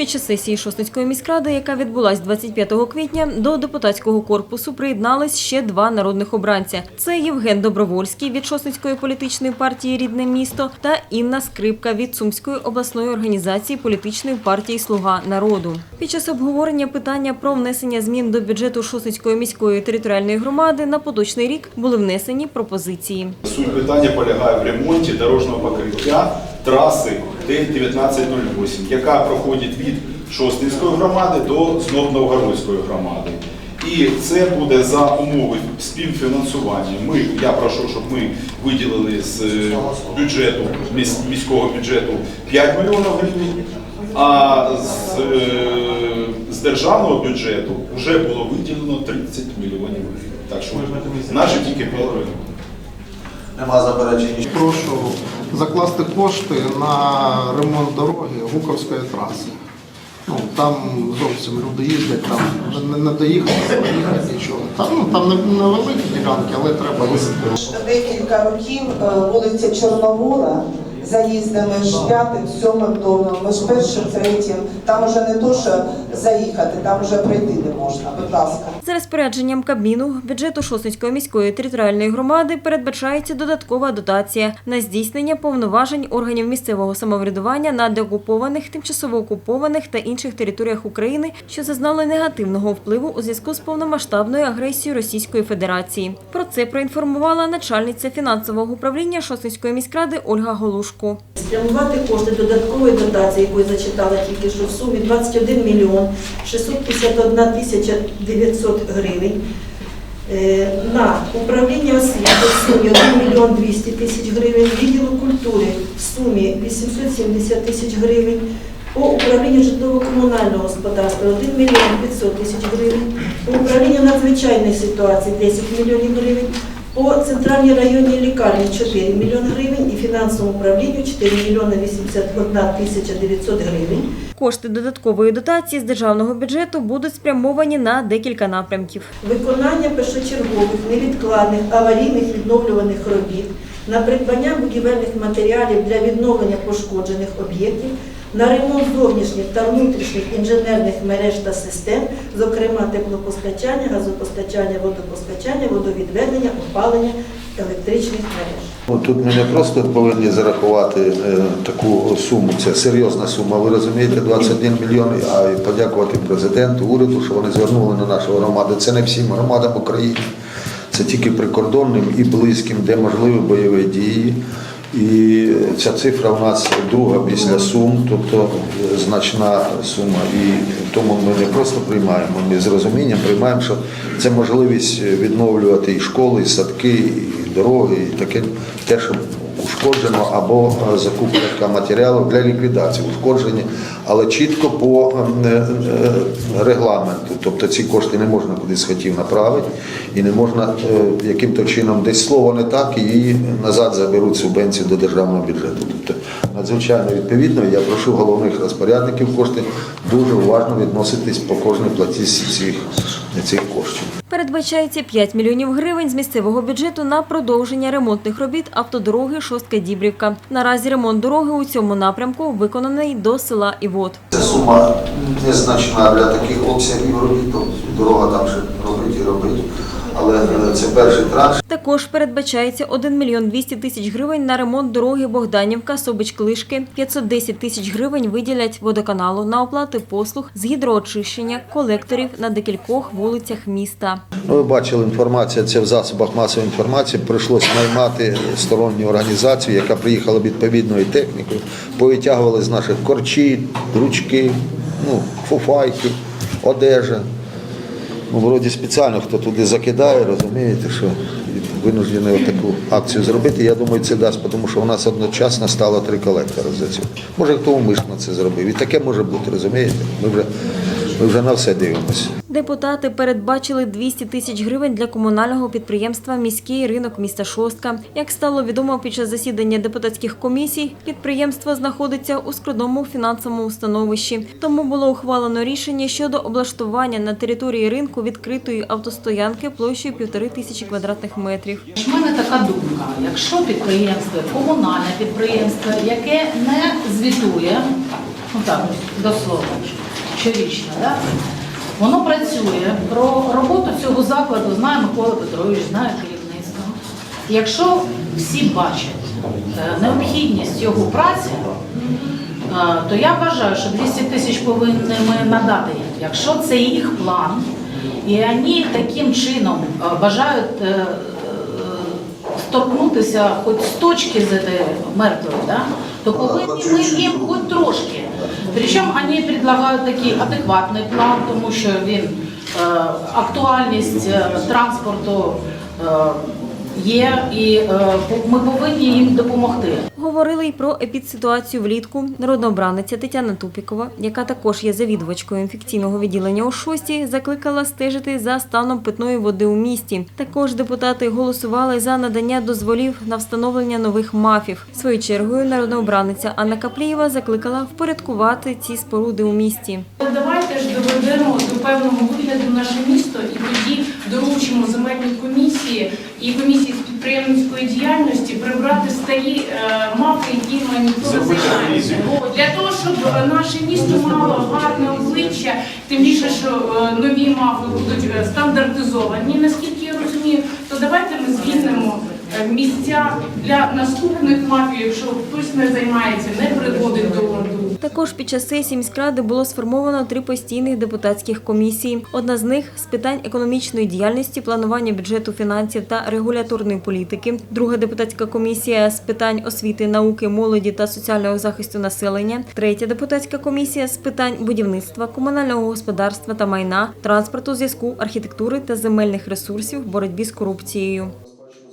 Під час сесії Шосницької міськради, яка відбулась 25 квітня, до депутатського корпусу приєднались ще два народних обранця. Це Євген Добровольський від Шосницької політичної партії Рідне місто та Інна Скрипка від Сумської обласної організації політичної партії Слуга народу. Під час обговорення питання про внесення змін до бюджету Шосницької міської територіальної громади на поточний рік були внесені пропозиції. Суть питання полягає в ремонті дорожнього покриття траси Т-1908, яка проходить від Шостинської громади до знов Новгородської громади. І це буде за умови співфінансування. Ми, я прошу, щоб ми виділили з е, бюджету, міського бюджету 5 мільйонів гривень, а з, е, з державного бюджету вже було виділено 30 мільйонів гривень. Так що наші тільки 5 мільйонів. Нема заперечень. Прошу закласти кошти на ремонт дороги Гуковської траси. Ну, там зовсім люди їздять, там не, не доїхати, не доїхати нічого. Там, ну, там не, невеликі ділянки, але треба їздити. Декілька років е, вулиця Чорновола заїздами ж п'ятим, сьомим домом, ж першим, третім. Там уже не то, що заїхати, там вже пройти не можна. Будь ласка. За розпорядженням Кабміну бюджету Шосницької міської територіальної громади передбачається додаткова дотація на здійснення повноважень органів місцевого самоврядування на деокупованих, тимчасово окупованих та інших територіях України, що зазнали негативного впливу у зв'язку з повномасштабною агресією Російської Федерації. Про це проінформувала начальниця фінансового управління Шосницької міськради Ольга Голушко. Спрямувати кошти додаткової дотації, яку я зачитала тільки що в сумі 21 мільйон 651 тисяча 900 гривень. Е, На управління освіти в сумі 1 мільйон 200 тисяч гривень, відділу культури в сумі 870 тисяч гривень, по управлінню житлово-комунального господарства 1 мільйон 500 тисяч гривень, по управлінню надзвичайної ситуації 10 мільйонів гривень, по центральній районній лікарні 4 мільйони гривень фінансовому управлінню 4 мільйони 81 тисяча 900 гривень. Кошти додаткової дотації з державного бюджету будуть спрямовані на декілька напрямків. Виконання першочергових, невідкладних, аварійних відновлюваних робіт, на придбання будівельних матеріалів для відновлення пошкоджених об'єктів, на ремонт зовнішніх та внутрішніх інженерних мереж та систем, зокрема теплопостачання, газопостачання, водопостачання, водовідведення, опалення електричних мереж. Ну, Тут ми не просто повинні зарахувати е, таку суму, це серйозна сума, ви розумієте, 21 мільйон, а й подякувати президенту, уряду, що вони звернули на нашу громаду. Це не всім громадам України, це тільки прикордонним і близьким, де можливі бойові дії. І ця цифра у нас друга після сум, тобто значна сума. І тому ми не просто приймаємо, ми з розумінням приймаємо, що це можливість відновлювати і школи, і садки, і дороги, і таке те, що ушкоджено, або е, закупка матеріалів для ліквідації ушкодження, але чітко по е, е, регламенту. Тобто ці кошти не можна кудись хотів направити і не можна яким-то чином десь слово не так, і її назад заберуть субвенцію до державного бюджету. Тобто надзвичайно відповідно, я прошу головних розпорядників коштів дуже уважно відноситись по кожній платіжці цих, цих. Передбачається 5 мільйонів гривень з місцевого бюджету на продовження ремонтних робіт автодороги Шостка-Дібрівка. Наразі ремонт дороги у цьому напрямку виконаний до села Івот. Ця сума незначна для таких обсягів робіт, дорога там ще робить і робить. Але це перший транш. Також передбачається 1 мільйон 200 тисяч гривень на ремонт дороги Богданівка, Собич-Клишки. 510 тисяч гривень виділять водоканалу на оплати послуг з гідроочищення колекторів на декількох вулицях міста. Ну, ви бачили інформація, це в засобах масової інформації. Прийшлося наймати сторонню організацію, яка приїхала відповідною технікою, повитягували з наших корчі, ручки, ну, фуфайки, одежа. Ну, вроді спеціально хто туди закидає, розумієте, що винуждені таку акцію зробити. Я думаю, це дасть, тому що у нас одночасно стало три колектори за цю. Може, хто умисно це зробив. І таке може бути, розумієте? Ми вже, ми вже на все дивимося. Депутати передбачили 200 тисяч гривень для комунального підприємства Міський ринок міста Шостка. Як стало відомо під час засідання депутатських комісій, підприємство знаходиться у скрутному фінансовому становищі. Тому було ухвалено рішення щодо облаштування на території ринку відкритої автостоянки площею півтори тисячі квадратних метрів. У мене така думка: якщо підприємство, комунальне підприємство, яке не звітує ну так, дословно, щорічно, да? воно працює. Про роботу цього закладу знає Микола Петрович, знає керівництво. Якщо всі бачать е, необхідність його праці, е, то я вважаю, що 200 тисяч повинні ми надати їм. Якщо це їх план, і вони таким чином е, бажають торкнутися хоч з точки з мертвої, да, то повинні ми їм хоч трошки. Причому вони пропонують такий адекватний план, тому що він е, актуальність е, транспорту е, є, і е, ми повинні їм допомогти. Говорили й про епідситуацію влітку. Народна обраниця Тетяна Тупікова, яка також є завідувачкою інфекційного відділення у шості, закликала стежити за станом питної води у місті. Також депутати голосували за надання дозволів на встановлення нових мафів. Своєю чергою народна обраниця Анна Каплієва закликала впорядкувати ці споруди у місті. Давайте ж певного вигляду наше місто і тоді доручимо земельній комісії і комісії з підприємницької діяльності прибрати старі е, мапи, займається. ревізію. Для того, щоб е, наше місто мало гарне обличчя, тим більше, що е, нові мапи будуть стандартизовані, наскільки я розумію, то давайте ми звільнимо місця для наступних мапів, якщо хтось не займається, не. Також під час сесії міськради було сформовано три постійних депутатських комісії. Одна з них з питань економічної діяльності, планування бюджету, фінансів та регуляторної політики. Друга депутатська комісія з питань освіти, науки, молоді та соціального захисту населення. Третя депутатська комісія з питань будівництва, комунального господарства та майна, транспорту, зв'язку, архітектури та земельних ресурсів, боротьбі з корупцією.